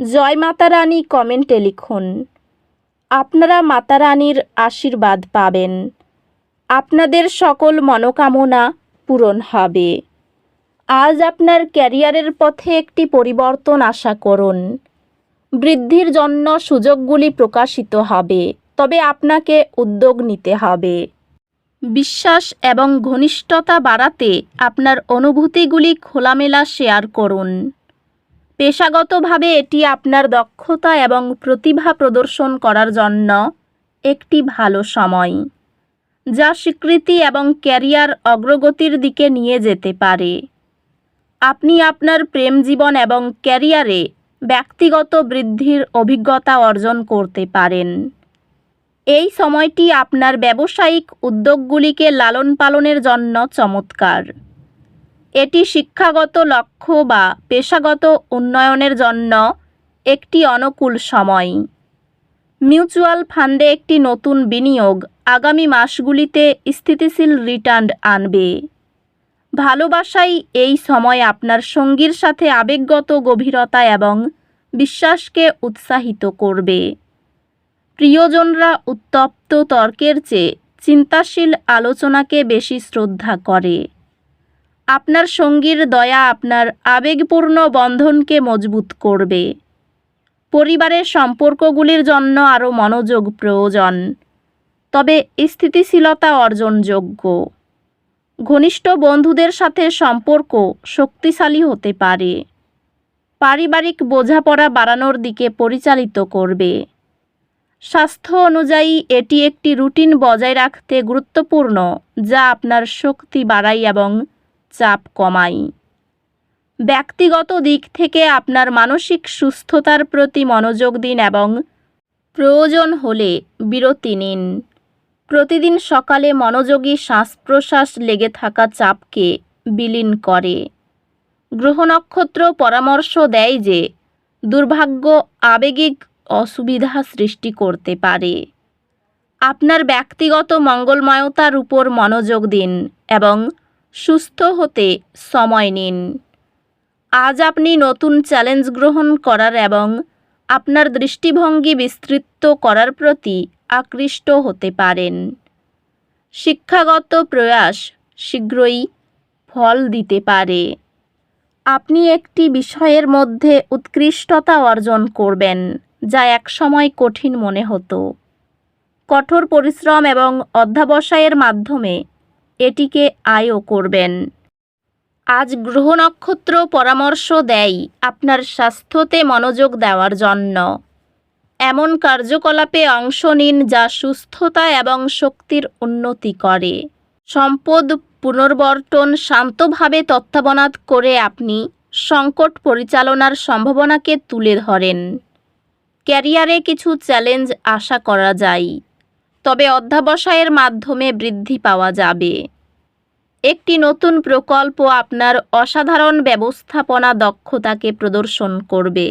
জয় মাতা রানী কমেন্টে লিখুন, আপনারা মাতা রানীর আশীর্বাদ পাবেন। আপনাদের সকল মনোকামনা পূরণ হবে। আজ আপনার ক্যারিয়ারের পথে একটি পরিবর্তন আশা করুন। বৃদ্ধির জন্য সুযোগগুলি প্রকাশিত হবে, তবে আপনাকে উদ্যোগ নিতে হবে। বিশ্বাস এবং ঘনিষ্ঠতা বাড়াতে আপনার অনুভূতিগুলি খোলামেলা শেয়ার করুন। পেশাগতভাবে এটি আপনার দক্ষতা এবং প্রতিভা প্রদর্শন করার জন্য একটি ভালো সময়, যা স্বীকৃতি এবং ক্যারিয়ার অগ্রগতির দিকে নিয়ে যেতে পারে। আপনি আপনার প্রেম জীবন এবং ক্যারিয়ারে ব্যক্তিগত বৃদ্ধির অভিজ্ঞতা অর্জন করতে পারেন। এই সময়টি আপনার ব্যবসায়িক উদ্যোগগুলিকে লালন পালনের জন্য চমৎকার। এটি শিক্ষাগত লক্ষ্য বা পেশাগত উন্নয়নের জন্য একটি অনুকূল সময়। মিউচুয়াল ফান্ডে একটি নতুন বিনিয়োগ আগামী মাসগুলিতে স্থিতিশীল রিটার্ন আনবে। ভালোবাসাই এই সময় আপনার সঙ্গীর সাথে আবেগগত গভীরতা এবং বিশ্বাসকে উৎসাহিত করবে। প্রিয়জনরা উত্তপ্ত তর্কের চেয়ে চিন্তাশীল আলোচনাকে বেশি শ্রদ্ধা করে। আপনার সঙ্গীর দয়া আপনার আবেগপূর্ণ বন্ধনকে মজবুত করবে। পরিবারের সম্পর্কগুলির জন্য আরও মনোযোগ প্রয়োজন। তবে স্থিতিশীলতা অর্জনযোগ্য। ঘনিষ্ঠ বন্ধুদের সাথে সম্পর্ক শক্তিশালী হতে পারে। পারিবারিক বোঝাপড়া বাড়ানোর দিকে পরিচালিত করবে। স্বাস্থ্য অনুযায়ী এটি একটি রুটিন বজায় রাখতে গুরুত্বপূর্ণ, যা আপনার শক্তি বাড়ায় এবং চাপ কমায় ব্যক্তিগত দিক থেকে আপনার মানসিক সুস্থতার প্রতি মনোযোগ দিন এবং প্রয়োজন হলে বিরতি নিন। প্রতিদিন সকালে মনোযোগী শ্বাস প্রশ্বাস লেগে থাকা চাপকে বিলীন করে। গ্রহ নক্ষত্র পরামর্শ দেয় যে দুর্ভাগ্য আবেগিক অসুবিধা সৃষ্টি করতে পারে। আপনার ব্যক্তিগত মঙ্গলময়তার উপর মনোযোগ দিন এবং সুস্থ হতে সময় নিন। আজ আপনি নতুন চ্যালেঞ্জ গ্রহণ করার এবং আপনার দৃষ্টিভঙ্গি বিস্তৃত করার প্রতি আকৃষ্ট হতে পারেন। শিক্ষাগত প্রয়াস শীঘ্রই ফল দিতে পারে। আপনি একটি বিষয়ের মধ্যে উৎকৃষ্টতা অর্জন করবেন, যা একসময় কঠিন মনে হতো। কঠোর পরিশ্রম এবং অধ্যাবসায়ের মাধ্যমে এটিকে আয়ও করবেন। আজ গ্রহ নক্ষত্র পরামর্শ দেয় আপনার স্বাস্থ্যতে মনোযোগ দেওয়ার জন্য। এমন কার্যকলাপে অংশ নিন যা সুস্থতা এবং শক্তির উন্নতি করে। সম্পদ পুনর্বর্তন শান্তভাবে তত্ত্বাবনাত করে আপনি সংকট পরিচালনার সম্ভাবনাকে তুলে ধরেন। ক্যারিয়ারে কিছু চ্যালেঞ্জ আশা করা যায়। তবে অধ্যাবসায়ের মাধ্যমে বৃদ্ধি পাওয়া যাবে। একটি নতুন প্রকল্প আপনার অসাধারণ ব্যবস্থাপনা দক্ষতাকে প্রদর্শন করবে।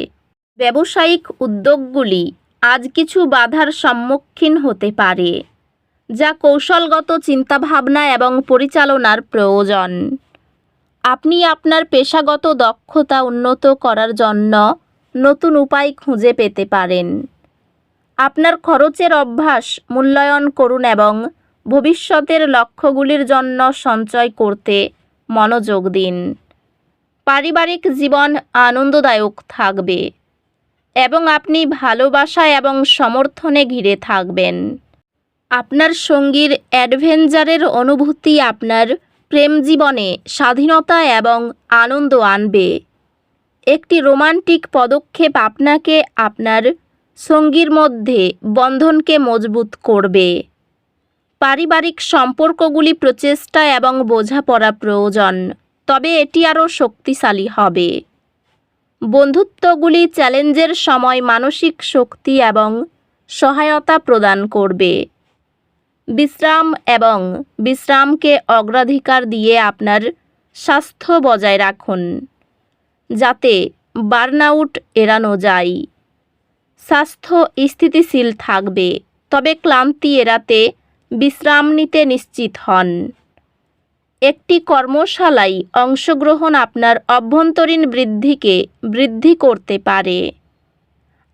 ব্যবসায়িক উদ্যোগগুলি আজ কিছু বাধার সম্মুখীন হতে পারে, যা কৌশলগত চিন্তাভাবনা এবং পরিচালনার প্রয়োজন। আপনি আপনার পেশাগত দক্ষতা উন্নত করার জন্য নতুন উপায় খুঁজে পেতে পারেন। আপনার খরচের অভ্যাস মূল্যায়ন করুন এবং ভবিষ্যতের লক্ষ্যগুলির জন্য সঞ্চয় করতে মনোযোগ দিন। পারিবারিক জীবন আনন্দদায়ক থাকবে এবং আপনি ভালোবাসা এবং সমর্থনে ঘিরে থাকবেন। আপনার সঙ্গীর অ্যাডভেঞ্চারের অনুভূতি আপনার প্রেম জীবনে স্বাধীনতা এবং আনন্দ আনবে। একটি রোমান্টিক পদক্ষেপ আপনাকে আপনার সঙ্গীর মধ্যে বন্ধনকে মজবুত করবে। পারিবারিক সম্পর্কগুলি প্রচেষ্টা এবং বোঝাপড়া প্রয়োজন, তবে এটি আরও শক্তিশালী হবে। বন্ধুত্বগুলি চ্যালেঞ্জের সময় মানসিক শক্তি এবং সহায়তা প্রদান করবে। বিশ্রাম এবং বিশ্রামকে অগ্রাধিকার দিয়ে আপনার স্বাস্থ্য বজায় রাখুন, যাতে বার্নআউট এড়ানো যায়। স্বাস্থ্য স্থিতিশীল থাকবে, তবে ক্লান্তি এড়াতে বিশ্রাম নিতে নিশ্চিত হন। একটি কর্মশালায় অংশগ্রহণ আপনার অভ্যন্তরীণ বৃদ্ধিকে বৃদ্ধি করতে পারে।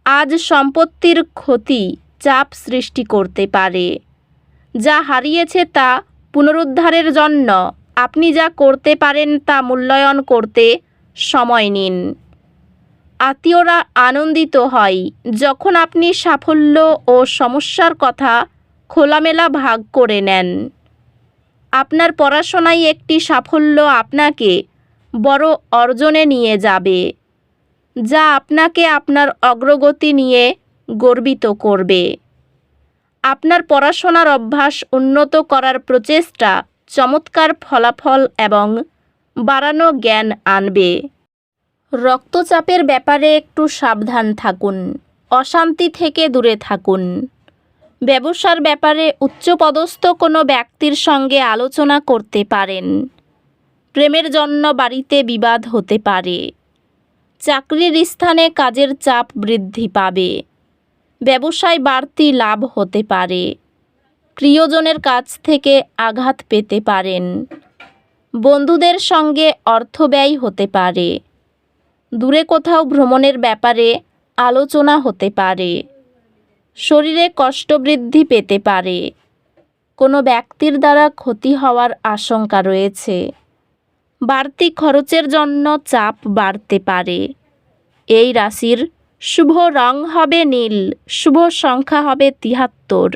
আজ সম্পত্তির ক্ষতি চাপ সৃষ্টি করতে পারে। যা হারিয়েছে তা পুনরুদ্ধারের জন্য আপনি যা করতে পারেন তা মূল্যায়ন করতে সময় নিন। আত্মীয়রা আনন্দিত হয়। যখন আপনি সাফল্য ও সমস্যার কথা খোলামেলা ভাগ করে নেন। আপনার পড়াশোনায় একটি সাফল্য আপনাকে বড় অর্জনে নিয়ে যাবে, যা আপনাকে আপনার অগ্রগতি নিয়ে গর্বিত করবে। আপনার পড়াশোনার অভ্যাস উন্নত করার প্রচেষ্টা চমৎকার ফলাফল এবং বাড়ানো জ্ঞান আনবে। রক্তচাপের ব্যাপারে একটু সাবধান থাকুন, অশান্তি থেকে দূরে থাকুন। ব্যবসার ব্যাপারে উচ্চপদস্থ কোনো ব্যক্তির সঙ্গে আলোচনা করতে পারেন। প্রেমের জন্য বাড়িতে বিবাদ হতে পারে। চাকরির স্থানে কাজের চাপ বৃদ্ধি পাবে। ব্যবসায় বাড়তি লাভ হতে পারে। প্রিয়জনের কাছ থেকে আঘাত পেতে পারেন। বন্ধুদের সঙ্গে অর্থ ব্যয় হতে পারে। দূরে কোথাও ভ্রমণের ব্যাপারে আলোচনা হতে পারে। শরীরে কষ্ট বৃদ্ধি পেতে পারে। কোনো ব্যক্তির দ্বারা ক্ষতি হওয়ার আশঙ্কা রয়েছে। বাড়তি খরচের জন্য চাপ বাড়তে পারে। এই রাশির শুভ রং হবে নীল, শুভ সংখ্যা হবে তিহাত্তর।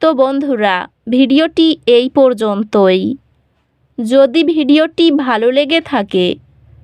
তো বন্ধুরা, ভিডিওটি এই পর্যন্তই। যদি ভিডিওটি ভালো লেগে থাকে